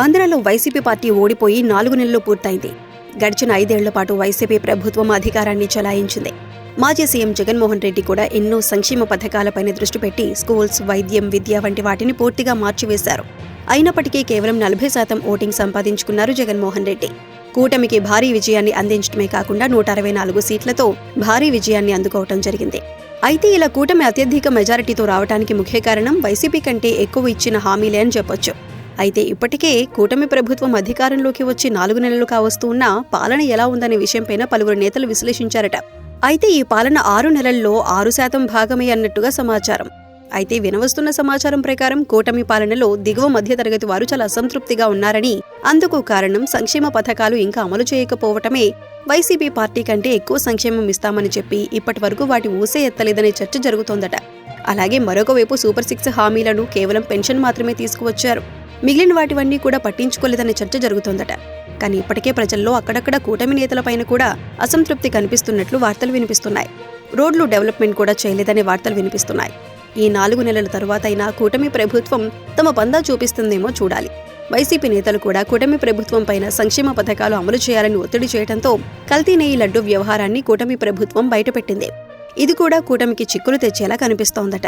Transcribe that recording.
ఆంధ్రాలో YCP party ఓడిపోయి నాలుగు నెలలు పూర్తయింది. గడిచిన ఐదేళ్ళ పాటు వైసీపీ ప్రభుత్వం అధికారాన్ని చలాయించింది. మాజీ సీఎం జగన్మోహన్ రెడ్డి కూడా ఎన్నో సంక్షేమ పథకాలపైన దృష్టి పెట్టి స్కూల్స్ వైద్యం విద్య వంటి వాటిని పూర్తిగా మార్చివేశారు. అయినప్పటికీ కేవలం నలభై శాతం ఓటింగ్ సంపాదించుకున్నారు జగన్మోహన్ రెడ్డి. కూటమికి భారీ విజయాన్ని అందించడమే కాకుండా నూట అరవై నాలుగు సీట్లతో భారీ విజయాన్ని అందుకోవటం జరిగింది. అయితే ఇలా కూటమి అత్యధిక మెజారిటీతో రావడానికి ముఖ్య కారణం వైసీపీ కంటే ఎక్కువ ఇచ్చిన హామీలే అని చెప్పొచ్చు. అయితే ఇప్పటికే కూటమి ప్రభుత్వం అధికారంలోకి వచ్చి నాలుగు నెలలు కావస్తూ ఉన్నా పాలన ఎలా ఉందనే విషయంపైన పలువురు నేతలు విశ్లేషించారట. అయితే ఈ పాలన ఆరు నెలల్లో ఆరు శాతం భాగమే అన్నట్టుగా సమాచారం. అయితే వినవస్తున్న సమాచారం ప్రకారం కూటమి పాలనలో దిగువ మధ్యతరగతి వారు చాలా అసంతృప్తిగా ఉన్నారని అందుకు కారణం సంక్షేమ పథకాలు ఇంకా అమలు చేయకపోవటమే. వైసీపీ పార్టీ కంటే ఎక్కువ సంక్షేమం ఇస్తామని చెప్పి ఇప్పటి వరకు వాటి ఊసే ఎత్తలేదనే చర్చ జరుగుతోందట. అలాగే మరొక వైపు సూపర్ సిక్స్ హామీలను కేవలం పెన్షన్ మాత్రమే తీసుకువచ్చారు. మిగిలిన వాటివన్నీ కూడా పట్టించుకోలేదనే చర్చ జరుగుతోందట. కానీ ఇప్పటికే ప్రజల్లో అక్కడక్కడ కూటమి నేతలపైన కూడా అసంతృప్తి కనిపిస్తున్నట్లు వార్తలు వినిపిస్తున్నాయి. రోడ్లు డెవలప్మెంట్ కూడా చేయలేదనే వార్తలు వినిపిస్తున్నాయి. ఈ నాలుగు నెలల తరువాత అయినా కూటమి ప్రభుత్వం తమ పందా చూపిస్తుందేమో చూడాలి. వైసీపీ నేతలు కూడా కూటమి ప్రభుత్వం పైన సంక్షేమ పథకాలు అమలు చేయాలని ఒత్తిడి చేయడంతో కల్తీ నెయ్యి లడ్డు వ్యవహారాన్ని కూటమి ప్రభుత్వం బయటపెట్టింది. ఇది కూడా కూటమికి చిక్కులు తెచ్చేలా కనిపిస్తోందట.